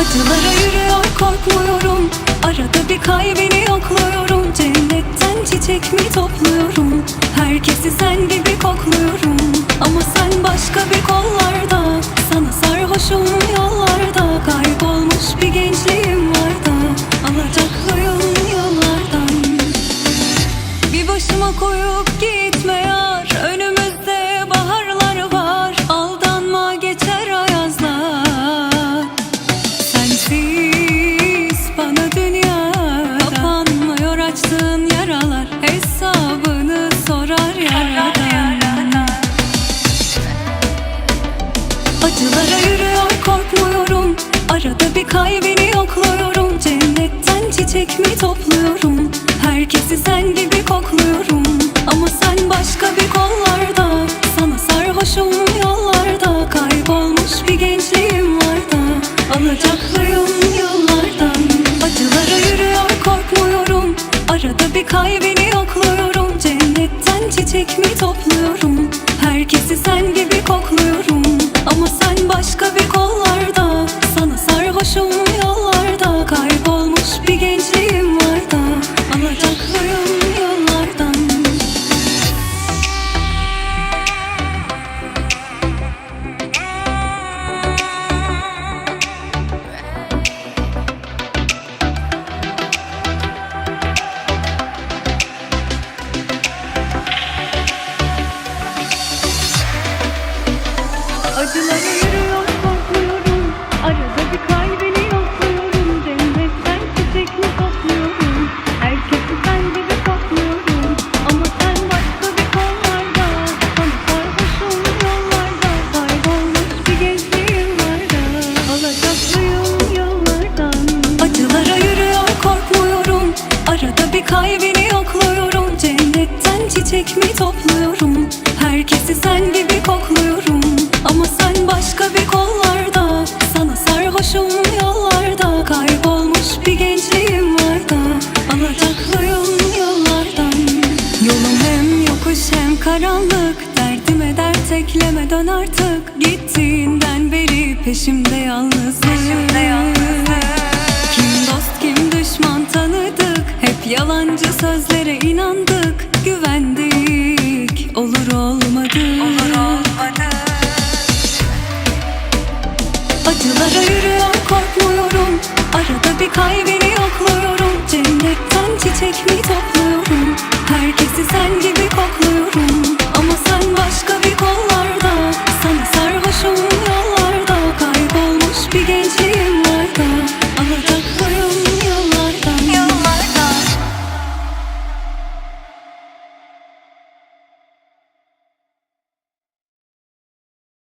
Acılara yürüyor korkmuyorum. Arada bir kalbini yokluyorum. Cennetten çiçek mi topluyorum? Herkesi sen gibi kokluyorum. Ama sen başka bir kollarda. Sana sarhoşum yollarda açtığın yaralar Hesabını sorar yaradan. Acılara yürüyor korkmuyorum. Arada bir kalbini yokluyorum. Cennetten çiçek mi topluyorum? Herkesi sen gibi kokluyorum. Ama sen başka bir kollarda Sana sarhoşum yollarda. Kaybolmuş bir gençliğim var da Alacaklıyım kalbini yokluyorum. Cennetten çiçek mi topluyorum Acılara yürüyor korkmuyorum Arada bir kalbini yokluyorum. Cennetten çiçek mi topluyorum? Herkesi sen gibi kokluyorum Ama sen başka bir kollarda Sana sarhoşum yollarda Kaybolmuş bir gençliğim var da Alacaklıyım yollardan. Acılara yürüyor korkmuyorum. Arada bir kalbini yokluyorum. Cennetten çiçek mi topluyorum? Herkesi sen gibi kokluyorum karanlık Derdime dert ekleme dön artık. Gittiğinden beri peşimde yalnızlık Kim dost kim düşman tanıdık. Hep yalancı sözlere inandık. Güvendik olur olmadı. Acılara yürüyor korkmuyorum. Arada bir kalbini yokluyorum. Cennetten çiçek mi topluyorum 今天外婆